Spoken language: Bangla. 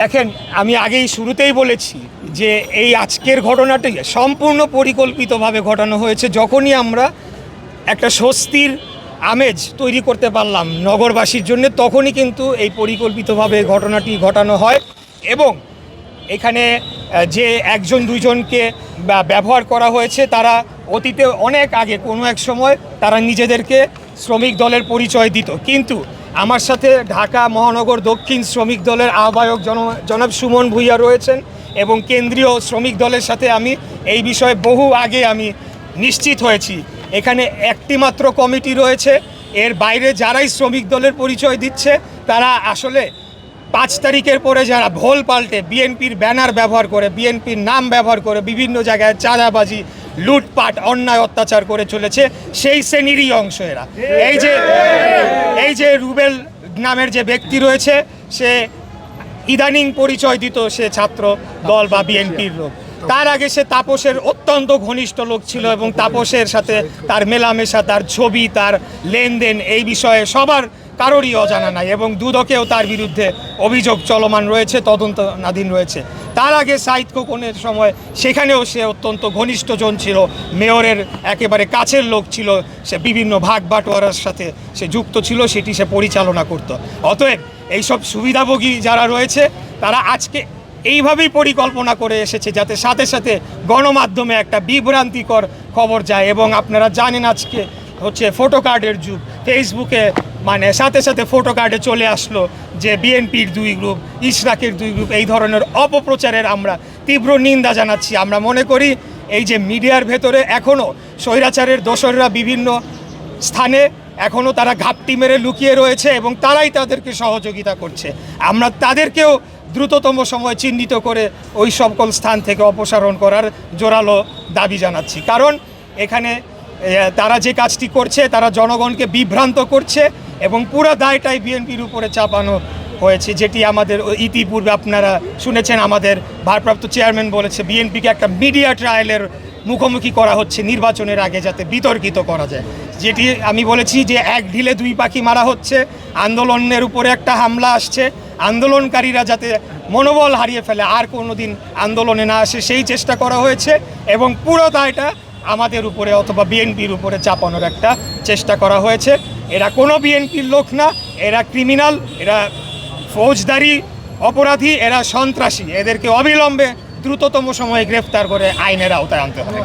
দেখেন, আমি আগেই শুরুতেই বলেছি যে এই আজকের ঘটনাটি সম্পূর্ণ পরিকল্পিতভাবে ঘটানো হয়েছে যখনই আমরা একটা স্বস্তির আমেজ তৈরি করতে পারলাম নগরবাসীর জন্য, তখনই কিন্তু এই পরিকল্পিতভাবে ঘটনাটি ঘটানো হয় এবং এখানে যে একজন দুইজনকে বা- ব্যবহার করা হয়েছে, তারা অতীতে অনেক আগে কোনো এক সময় তারা নিজেদেরকে শ্রমিক দলের পরিচয় দিত। কিন্তু আমার সাথে ঢাকা মহানগর দক্ষিণ শ্রমিক দলের আহ্বায়ক জন জনাব সুমন ভুইয়া রয়েছেন এবং কেন্দ্রীয় শ্রমিক দলের সাথে আমি এই বিষয়ে বহু আগে আমি নিশ্চিত হয়েছি। এখানে একটি মাত্র কমিটি রয়েছে। এর বাইরে যারাই শ্রমিক দলের পরিচয় দিচ্ছে, তারা আসলে পাঁচ তারিখের পরে যারা ভোল পাল্টে বিএনপির ব্যানার ব্যবহার করে, বিএনপির নাম ব্যবহার করে, বিভিন্ন জায়গায় চাঁদাবাজি লুটপাট, অন্যায়, অত্যাচার করে চলেছে সেই শ্রেণীরই অংশ এরা। এই যে এই যে রুবেল নামের যে ব্যক্তি রয়েছে, সে ইদানিং পরিচয় দিত সে ছাত্র দল বা বিএনপির লোক। তার আগে সে তাপসের অত্যন্ত ঘনিষ্ঠ লোক ছিল এবং তাপসের সাথে তার মেলামেশা, তার ছবি, তার লেনদেন এই বিষয়ে সবার কারোরই অজানা নাই এবং দুদকেও তার বিরুদ্ধে অভিযোগ চলমান রয়েছে, তদন্তনাধীন রয়েছে। তার আগে সাইদ খোকনের সময় সেখানেও সে অত্যন্ত ঘনিষ্ঠজন ছিল, মেয়রের একেবারে কাছের লোক ছিল, সে বিভিন্ন ভাগ বাটোয়ারার সাথে সে যুক্ত ছিল, সেটি সে পরিচালনা করত। অতএব এইসব সুবিধাভোগী যারা রয়েছে, তারা আজকে এইভাবেই পরিকল্পনা করে এসেছে যাতে সাথে সাথে গণমাধ্যমে একটা বিভ্রান্তিকর খবর যায় এবং আপনারা জানেন আজকে হচ্ছে ফটো কার্ডের যুগ। ফেসবুকে মানে সাথে সাথে ফটো কার্ডে চলে আসলো যে বিএনপির দুই গ্রুপ ইশরাকের দুই গ্রুপ এই ধরনের অপপ্রচারের আমরা তীব্র নিন্দা জানাচ্ছি। আমরা মনে করি এই যে মিডিয়ার ভেতরে এখনও স্বৈরাচারের দোসররা বিভিন্ন স্থানে এখনও তারা ঘাপটি মেরে লুকিয়ে রয়েছে এবং তারাই তাদেরকে সহযোগিতা করছে। আমরা তাদেরকেও দ্রুততম সময় চিহ্নিত করে ওই সকল স্থান থেকে অপসারণ করার জোরালো দাবি জানাচ্ছি। কারণ এখানে তারা যে কাজটি করছে, তারা জনগণকে বিভ্রান্ত করছে এবং পুরো দায়টাই বিএনপির উপরে চাপানো হয়েছে, যেটি আমাদের ইতিপূর্বে আপনারা শুনেছেন, আমাদের ভারপ্রাপ্ত চেয়ারম্যান বলেছে, বিএনপিকে একটা মিডিয়া ট্রায়ালের মুখোমুখি করা হচ্ছে নির্বাচনের আগে যাতে বিতর্কিত করা যায়। যেটি আমি বলেছি যে এক ঢিলে দুই পাখি মারা হচ্ছে, আন্দোলনের উপরে একটা হামলা আসছে, আন্দোলনকারীরা যাতে মনোবল হারিয়ে ফেলে, আর কোনো দিন আন্দোলনে না আসে, সেই চেষ্টা করা হয়েছে এবং পুরো দায়টা আমাদের উপরে অথবা বিএনপির উপরে চাপানোর একটা চেষ্টা করা হয়েছে। এরা কোনো বিএনপির লোক না, এরা ক্রিমিনাল এরা ফৌজদারি, অপরাধী, এরা সন্ত্রাসী। এদেরকে অবিলম্বে দ্রুততম সময়ে গ্রেফতার করে আইনের আওতায় আনতে হবে।